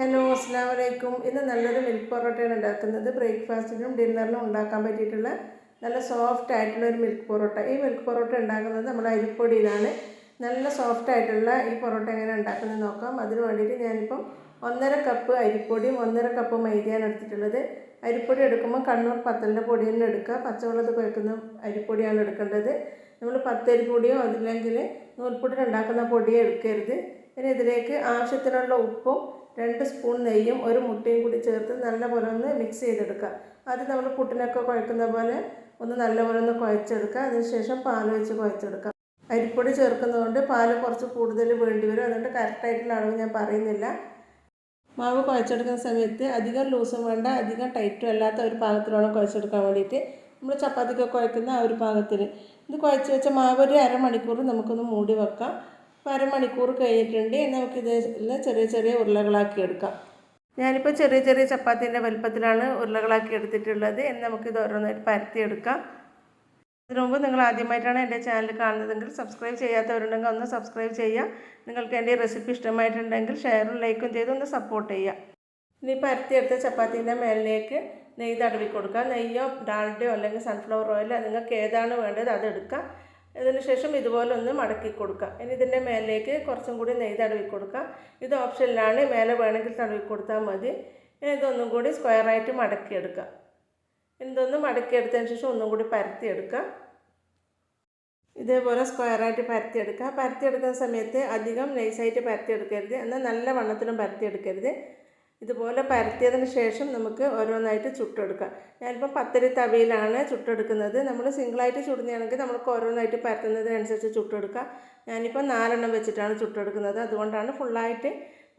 Hello അസ്സാം വലൈക്കും ഇന്ന് നല്ലൊരു മിൽക്ക് പൊറോട്ടയാണ് ഉണ്ടാക്കുന്നത്. ബ്രേക്ക്ഫാസ്റ്റിനും ഡിന്നറിനും ഉണ്ടാക്കാൻ പറ്റിയിട്ടുള്ള നല്ല സോഫ്റ്റ് ആയിട്ടുള്ള ഒരു മിൽക്ക് പൊറോട്ട. ഈ മിൽക്ക് പൊറോട്ട ഉണ്ടാക്കുന്നത് നമ്മൾ അരിപ്പൊടിയിലാണ്. നല്ല സോഫ്റ്റ് ആയിട്ടുള്ള ഈ പൊറോട്ട എങ്ങനെ ഉണ്ടാക്കുന്നത് നോക്കാം. അതിന് വേണ്ടിയിട്ട് ഞാനിപ്പം ഒന്നര കപ്പ് അരിപ്പൊടിയും ഒന്നര കപ്പ് മൈദയാണ് എടുത്തിട്ടുള്ളത്. അരിപ്പൊടി എടുക്കുമ്പോൾ കണ്ണൂർ പത്തലിന്റെ പൊടി തന്നെ എടുക്കുക. പച്ചവെള്ളത്തിൽ കുഴക്കുന്ന അരിപ്പൊടിയാണ് എടുക്കേണ്ടത്. നമ്മൾ പത്തരിപ്പൊടിയോ അല്ലെങ്കിൽ നൂൽപ്പൊടി ഉണ്ടാക്കുന്ന പൊടിയോ എടുക്കരുത്. ഇനി ഇതിലേക്ക് ആവശ്യത്തിനുള്ള ഉപ്പും രണ്ട് സ്പൂൺ നെയ്യും ഒരു മുട്ടയും കൂടി ചേർത്ത് നല്ലപോലെ ഒന്ന് മിക്സ് ചെയ്തെടുക്കുക. അത് നമ്മൾ പുട്ടിനൊക്കെ കുഴക്കുന്ന പോലെ ഒന്ന് നല്ലപോലെ ഒന്ന് കുഴച്ചെടുക്കുക. അതിനുശേഷം പാൽ വെച്ച് കുഴച്ചെടുക്കുക. അരിപ്പൊടി ചേർക്കുന്നതുകൊണ്ട് പാൽ കുറച്ച് കൂടുതൽ വേണ്ടി വരും. അതുകൊണ്ട് കറക്റ്റായിട്ടുള്ള അളവ് ഞാൻ പറയുന്നില്ല. മാവ് കുഴച്ചെടുക്കുന്ന സമയത്ത് അധികം ലൂസും വേണ്ട അധികം ടൈറ്റും അല്ലാത്ത ഒരു പാകത്തിലാണ് കുഴച്ചെടുക്കാൻ വേണ്ടിയിട്ട് നമ്മൾ ചപ്പാത്തിക്കൊക്കെ കുഴക്കുന്ന ആ ഒരു പാകത്തിൽ ഇത് കുഴച്ച് വെച്ച മാവ് ഒരു അരമണിക്കൂർ നമുക്കൊന്ന് മൂടി വെക്കാം. അപ്പോൾ അരമണിക്കൂർ കഴിഞ്ഞിട്ടുണ്ട്. നമുക്കിത് ചെറിയ ചെറിയ ഉരുളകളാക്കി എടുക്കാം. ഞാനിപ്പോൾ ചെറിയ ചെറിയ ചപ്പാത്തിന്റെ വലുപ്പത്തിലാണ് ഉരുളകളാക്കി എടുത്തിട്ടുള്ളത്. ഇനി നമുക്കിത് ഓരോന്നായിട്ട് പരത്തിയെടുക്കാം. ഇതിനു മുമ്പ് നിങ്ങൾ ആദ്യമായിട്ടാണ് എന്റെ ചാനൽ കാണുന്നതെങ്കിൽ സബ്സ്ക്രൈബ് ചെയ്യാത്തവരുണ്ടെങ്കിൽ ഒന്ന് സബ്സ്ക്രൈബ് ചെയ്യുക. നിങ്ങൾക്ക് എന്റെ റെസിപ്പി ഇഷ്ടമായിട്ടുണ്ടെങ്കിൽ ഷെയറും ലൈക്കും ചെയ്ത് ഒന്ന് സപ്പോർട്ട് ചെയ്യുക. ഇനി പരത്തിയെടുത്ത ചപ്പാത്തിന്റെ മേലിലേക്ക് നെയ്യ് തടവി കൊടുക്കുക. നെയ്യോ ഡാൾഡയോ അല്ലെങ്കിൽ സൺഫ്ലവർ ഓയിലോ നിങ്ങൾക്ക് ഏതാണ് വേണ്ടത് അതെടുക്കുക ഇതിന് ശേഷം ഇതുപോലെ ഒന്ന് മടക്കി കൊടുക്കുക. ഇനി ഇതിന്റെ മേലേക്ക് കുറച്ചും കൂടി നെയ്യ് തടവി കൊടുക്കുക. ഇത് ഓപ്ഷനിലാണ്. മേലെ വേണമെങ്കിൽ തടവി കൊടുത്താൽ മതി. ഇനി ഇതൊന്നും കൂടി സ്ക്വയറായിട്ട് മടക്കിയെടുക്കുക ഇതൊന്ന് മടക്കിയെടുത്തതിന് ശേഷം ഒന്നും കൂടി പരത്തിയെടുക്കുക ഇതേപോലെ സ്ക്വയറായിട്ട് പരത്തിയെടുക്കുക പരത്തിയെടുക്കുന്ന സമയത്ത് അധികം നൈസായിട്ട് പരത്തിയെടുക്കരുത് എന്നാൽ നല്ല വണ്ണത്തിലും പരത്തിയെടുക്കരുത് ഇതുപോലെ പരത്തിയതിന് ശേഷം നമുക്ക് ഓരോന്നായിട്ട് ചുട്ടെടുക്കാം. ഞാനിപ്പോൾ പത്തരി തവിയിലാണ് ചുട്ടെടുക്കുന്നത്. നമ്മൾ സിംഗിളായിട്ട് ചുടുന്നതാണെങ്കിൽ നമുക്ക് ഓരോന്നായിട്ട് പരത്തുന്നതിനനുസരിച്ച് ചുട്ടെടുക്കാം. ഞാനിപ്പോൾ നാലെണ്ണം വെച്ചിട്ടാണ് ചുട്ടെടുക്കുന്നത്. അതുകൊണ്ടാണ് ഫുള്ളായിട്ട്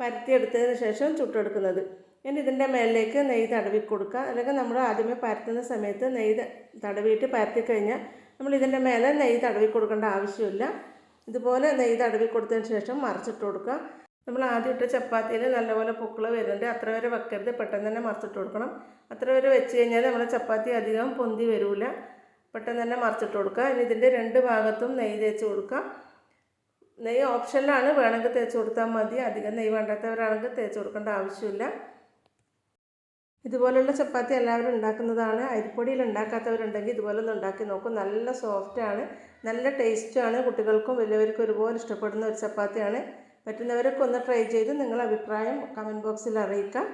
പരത്തിയെടുത്തതിന് ശേഷം ചുട്ടെടുക്കുന്നത്. ഇനി ഇതിന്റെ മേലിലേക്ക് നെയ്യ് തടവി കൊടുക്കുക. അല്ലെങ്കിൽ നമ്മൾ ആദ്യമേ പരത്തുന്ന സമയത്ത് നെയ്യ് തടവിയിട്ട് പരത്തി കഴിഞ്ഞാൽ നമ്മൾ ഇതിന്റെ മേലെ നെയ്യ് തടവി കൊടുക്കേണ്ട ആവശ്യമില്ല. ഇതുപോലെ നെയ്യ് തടവി കൊടുത്തതിന് ശേഷം മറിച്ചിട്ട് കൊടുക്കുക. നമ്മൾ ആദ്യം ഇട്ട ചപ്പാത്തിയിൽ നല്ലപോലെ പൂക്കൾ വരുന്നുണ്ട്. അത്ര വരെ വെക്കരുത്. പെട്ടെന്ന് തന്നെ മറിച്ചിട്ട് കൊടുക്കണം. അത്ര വരെ വെച്ച് കഴിഞ്ഞാൽ നമ്മുടെ ചപ്പാത്തി അധികം പൊന്തി വരില്ല പെട്ടെന്ന് തന്നെ മറിച്ചിട്ട് കൊടുക്കുക. ഇനി ഇതിന്റെ രണ്ട് ഭാഗത്തും നെയ്യ് തേച്ച് കൊടുക്കുക. നെയ്യ് ഓപ്ഷനിലാണ്. വേണമെങ്കിൽ തേച്ച് കൊടുത്താൽ മതി. അധികം നെയ്യ് വേണ്ടാത്തവരാണെങ്കിൽ തേച്ച് കൊടുക്കേണ്ട ആവശ്യമില്ല. ഇതുപോലുള്ള ചപ്പാത്തി എല്ലാവരും ഉണ്ടാക്കുന്നതാണ്. അരിപ്പൊടിയിൽ ഉണ്ടാക്കാത്തവരുണ്ടെങ്കിൽ ഇതുപോലെ ഒന്ന് ഉണ്ടാക്കി നോക്കും. നല്ല സോഫ്റ്റാണ്. നല്ല ടേസ്റ്റാണ് കുട്ടികൾക്കും വലിയവർക്കും ഒരുപോലെ ഇഷ്ടപ്പെടുന്ന ഒരു ചപ്പാത്തിയാണ്. പറ്റുന്നവരൊക്കെ ഒന്ന് ട്രൈ ചെയ്ത് നിങ്ങളുടെ അഭിപ്രായം കമന്റ് ബോക്സിൽ അറിയിക്കാം.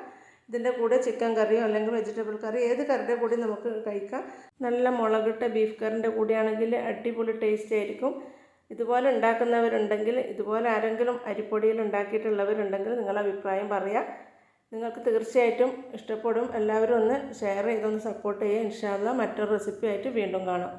ഇതിന്റെ കൂടെ ചിക്കൻ കറിയോ അല്ലെങ്കിൽ വെജിറ്റബിൾ കറി ഏത് കറിയുടെ കൂടി നമുക്ക് കഴിക്കാം. നല്ല മുളകിട്ട ബീഫ് കറിന്റെ കൂടെയാണെങ്കിൽ അടിപൊളി ടേസ്റ്റ് ആയിരിക്കും. ഇതുപോലെ ഉണ്ടാക്കുന്നവരുണ്ടെങ്കിൽ ഇതുപോലെ ആരെങ്കിലും അരിപ്പൊടിയിൽ ഉണ്ടാക്കിയിട്ടുള്ളവരുണ്ടെങ്കിൽ നിങ്ങളുടെ അഭിപ്രായം പറയാം. നിങ്ങൾക്ക് തീർച്ചയായിട്ടും ഇഷ്ടപ്പെടും. എല്ലാവരും ഒന്ന് ഷെയർ ചെയ്തൊന്ന് സപ്പോർട്ട് ചെയ്യുക. ഇൻഷാല്ല മറ്റൊരു റെസിപ്പി ആയിട്ട് വീണ്ടും കാണാം.